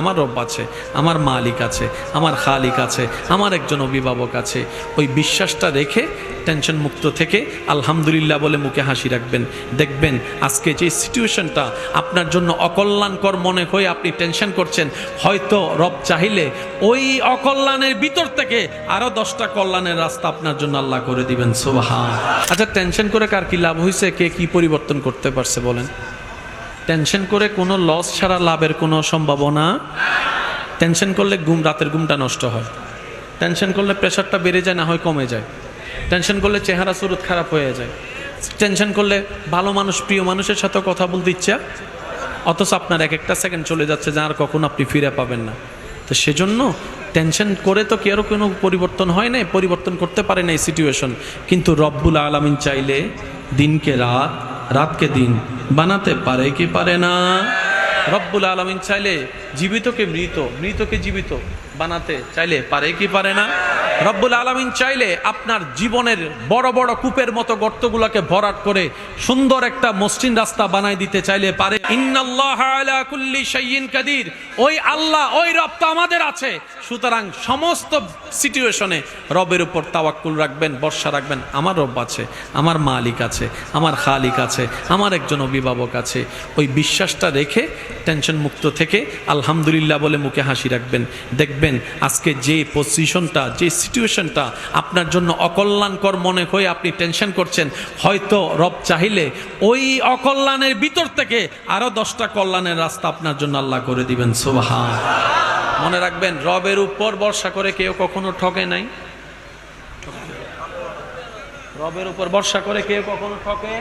আমার রব আছে, আমার মালিক আছে, আমার খালিক আছে, আমার একজন অভিভাবক আছে। ওই বিশ্বাসটা রেখে টেনশন মুক্ত থেকে আলহামদুলিল্লাহ বলে মুখে হাসি রাখবেন। দেখবেন আজকে যে সিচুয়েশনটা আপনার জন্য অকল্যাণকর মনে হয়ে আপনি টেনশন করছেন, হয়তো রব চাহিলে ওই অকল্যাণের ভিতর থেকে আরও দশটা কল্যাণের রাস্তা আপনার জন্য আল্লাহ করে দিবেন। সোহা আচ্ছা টেনশন করে কার কি লাভ হয়েছে কে কি পরিবর্তন করতে পারছে বলেন? টেনশন করে কোনো লস ছাড়া লাভের কোনো সম্ভাবনা? টেনশন করলে ঘুম, রাতের ঘুমটা নষ্ট হয়। টেনশন করলে প্রেশারটা বেড়ে যায়, না হয় কমে যায়। টেনশন করলে চেহারা সুরত খারাপ হয়ে যায়। টেনশন করলে ভালো মানুষ, প্রিয় মানুষের সাথে কথা বলতে ইচ্ছা। অথচ আপনার এক একটা সেকেন্ড চলে যাচ্ছে যা আর কখনো আপনি ফিরে পাবেন না। তো সেজন্য টেনশন করে তো কেউ কোনো পরিবর্তন হয় নাই? পরিবর্তন করতে পারে না এই সিচুয়েশন কিন্তু রব্বুল আলমিন চাইলে দিনকে রাত, রাতকে দিন বানাতে পারে কি পারে না? রব্বুল আলমিন চাইলে জীবিতকে মৃত, মৃতকে জীবিত বানাতে চাইলে পারে কি পারে না? রব্বুল আলমিন চাইলে আপনার জীবনের বড় বড় কূপের মতো গর্তগুলোকে ভরাট করে সুন্দর একটা মসৃণ রাস্তা বানাই দিতে চাইলে পারে। কাদির। ওই আল্লাহ, ওই রব তো আমাদের আছে। সুতরাং সমস্ত সিচুয়েশনে রবের উপর তাওয়াক্কুল রাখবেন বর্ষা রাখবেন। আমার রব আছে, আমার মালিক আছে, আমার খালিক আছে, আমার একজন অভিভাবক আছে। ওই বিশ্বাসটা রেখে, টেনশন মুক্ত থেকে আলহামদুলিল্লাহ বলে মুখে হাসি রাখবেন। দেখবেন আজকে যে পজিশনটা যে সিচুয়েশনটা আপনার জন্য অকল্যাণকর মনে হয়ে আপনি টেনশন করছেন, হয়তো রব চাইলে ওই অকল্যাণের ভিতর থেকে আরও দশটা কল্যাণের রাস্তা আপনার জন্য আল্লাহ করে দিবেন সোহা মনে রাখবেন, রবের উপর বর্ষা করে কেউ কখনো ঠকে নাই। রবের উপর বর্ষা করে কেউ কখনো ঠকে?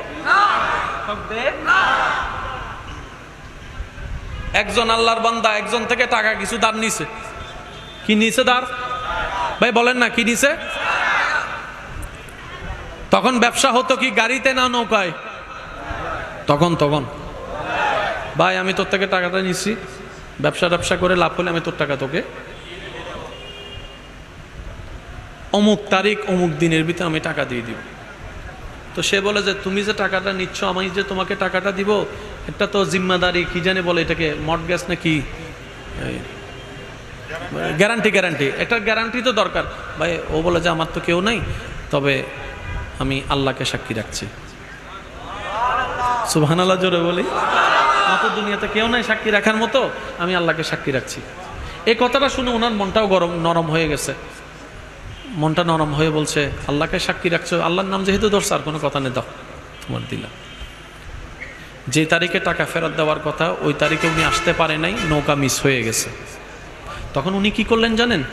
একজন আল্লাহর বান্দা একজন থেকে টাকা কিছু দান নিছে। কি নিছে দার ভাই, বলেন না, কি নিছে? তখন ব্যবসা হতো কি, গাড়িতে না নৌকায়? তখন তখন। ভাই, আমি তোর থেকে টাকাটা নিছি। ব্যবসা ব্যবসা করে লাভ হলে আমি তোর টাকা তোকে। অমুক তারিখ, অমুক দিনের ভিতরে আমি টাকা দিয়ে দিব। তো সে বলে যে, তুমি যে টাকাটা নিচ্ছ, আমি যে তোমাকে টাকাটা দিব, এটা তো জিম্মাদারি, কি জানে বলে এটাকে মর্টগেজ না কি গ্যারান্টি গ্যারান্টি। একটা গ্যারান্টি তো দরকার। ভাই, ও বলে যে আমার তো কেউ নাই, তবে আমি আল্লাহকে সাক্ষী রাখছি। সুবহান আল্লাহ জোরে বলি। আমার তো দুনিয়াতে কেউ নাই সাক্ষী রাখার মতো, আমি আল্লাহকে সাক্ষী রাখছি। এই কথাটা শুনে ওনার মনটাও গরম, নরম হয়ে গেছে। মনটা নরম হয়ে বলছে, আল্লাহকে সাক্ষী রাখছো? আল্লাহর নাম যেহেতু ধরছে, আর কোনো কথা নেই, দাও, তোমার দিলাম। যে তারিখে টাকা ফেরত দেওয়ার কথা, ওই তারিখে উনি আসতে পারে নাই, নৌকা মিস হয়ে গেছে। তখন উনি কি করলেন জানেন?